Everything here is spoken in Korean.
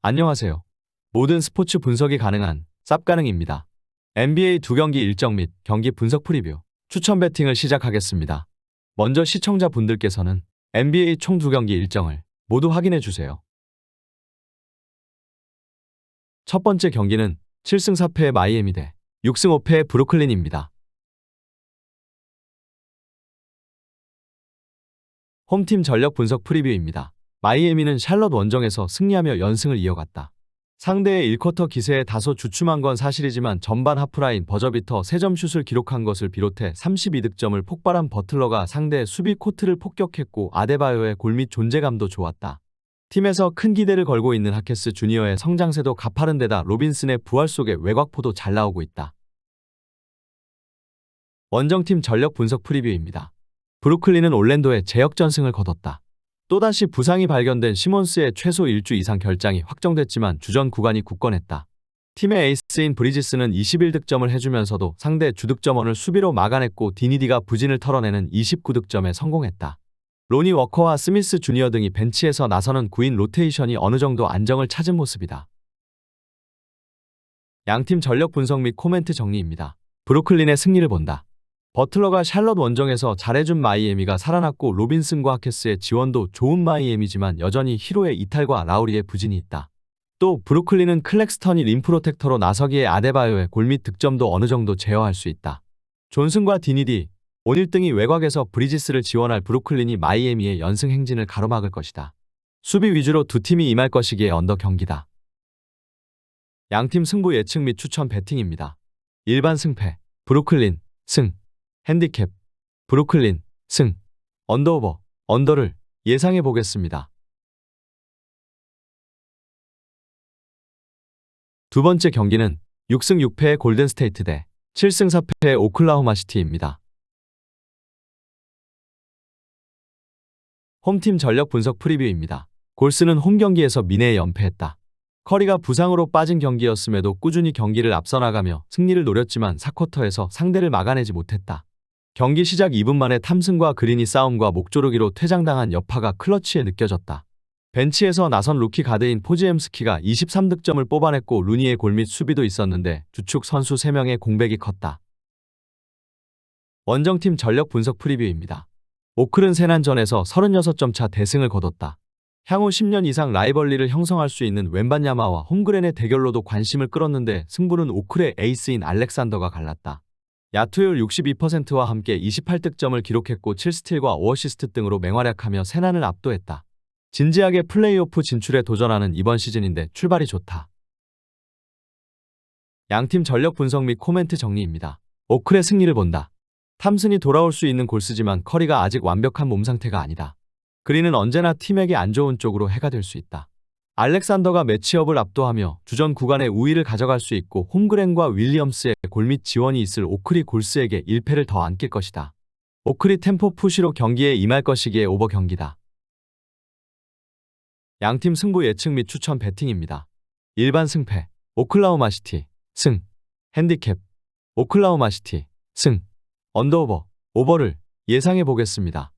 안녕하세요. 모든 스포츠 분석이 가능한 쌉가능입니다. NBA 두 경기 일정 및 경기 분석 프리뷰, 추천 배팅을 시작하겠습니다. 먼저 시청자분들께서는 NBA 총 두 경기 일정을 모두 확인해 주세요. 첫 번째 경기는 7승 4패의 마이애미 대 6승 5패의 브루클린입니다. 홈팀 전력 분석 프리뷰입니다. 마이애미는 샬럿 원정에서 승리하며 연승을 이어갔다. 상대의 1쿼터 기세에 다소 주춤한 건 사실이지만 전반 하프라인 버저비터 3점 슛을 기록한 것을 비롯해 32득점을 폭발한 버틀러가 상대의 수비 코트를 폭격했고 아데바요의 골밑 존재감도 좋았다. 팀에서 큰 기대를 걸고 있는 하케스 주니어의 성장세도 가파른 데다 로빈슨의 부활 속에 외곽포도 잘 나오고 있다. 원정팀 전력 분석 프리뷰입니다. 브루클린은 올랜도에 재역전승을 거뒀다. 또다시 부상이 발견된 시몬스의 최소 1주 이상 결장이 확정됐지만 주전 구간이 굳건했다. 팀의 에이스인 브리지스는 21득점을 해주면서도 상대 주득점원을 수비로 막아냈고 디니디가 부진을 털어내는 29득점에 성공했다. 로니 워커와 스미스 주니어 등이 벤치에서 나서는 9인 로테이션이 어느 정도 안정을 찾은 모습이다. 양팀 전력 분석 및 코멘트 정리입니다. 브루클린의 승리를 본다. 버틀러가 샬럿 원정에서 잘해준 마이애미가 살아났고 로빈슨과 하케스의 지원도 좋은 마이애미지만 여전히 히로의 이탈과 라우리의 부진이 있다. 또 브루클린은 클렉스턴이 림 프로텍터로 나서기에 아데바요의 골밑 득점도 어느 정도 제어할 수 있다. 존슨과 디니디, 온일등이 외곽에서 브리지스를 지원할 브루클린이 마이애미의 연승 행진을 가로막을 것이다. 수비 위주로 두 팀이 임할 것이기에 언더 경기다. 양팀 승부 예측 및 추천 배팅입니다. 일반 승패, 브루클린, 승, 핸디캡, 브루클린, 승, 언더오버, 언더를 예상해 보겠습니다. 두 번째 경기는 6승 6패의 골든스테이트 대 7승 4패의 오클라호마 시티입니다. 홈팀 전력 분석 프리뷰입니다. 골스는 홈 경기에서 미네에 연패했다. 커리가 부상으로 빠진 경기였음에도 꾸준히 경기를 앞서 나가며 승리를 노렸지만 4쿼터에서 상대를 막아내지 못했다. 경기 시작 2분 만에 탐승과 그린이 싸움과 목조르기로 퇴장당한 여파가 클러치에 느껴졌다. 벤치에서 나선 루키 가드인 포지엠스키가 23득점을 뽑아냈고 루니의 골밑 수비도 있었는데 주축 선수 3명의 공백이 컸다. 원정팀 전력 분석 프리뷰입니다. 오클은 세난전에서 36점 차 대승을 거뒀다. 향후 10년 이상 라이벌리를 형성할 수 있는 웬반야마와 홈그렌의 대결로도 관심을 끌었는데 승부는 오클의 에이스인 알렉산더가 갈랐다. 야투율 62%와 함께 28득점을 기록했고 7스틸과 5어시스트 등으로 맹활약하며 세난을 압도했다. 진지하게 플레이오프 진출에 도전하는 이번 시즌인데 출발이 좋다. 양팀 전력 분석 및 코멘트 정리입니다. 오클의 승리를 본다. 탐슨이 돌아올 수 있는 골스지만 커리가 아직 완벽한 몸 상태가 아니다. 그리는 언제나 팀에게 안 좋은 쪽으로 해가 될 수 있다. 알렉산더가 매치업을 압도하며 주전 구간의 우위를 가져갈 수 있고 홈그렌과 윌리엄스의 골밑 지원이 있을 오클이 골스에게 1패를 더 안길 것이다. 오클이 템포 푸시로 경기에 임할 것이기에 오버 경기다. 양팀 승부 예측 및 추천 배팅입니다. 일반 승패, 오클라호마 시티, 승, 핸디캡, 오클라호마 시티, 승, 언더오버, 오버를 예상해 보겠습니다.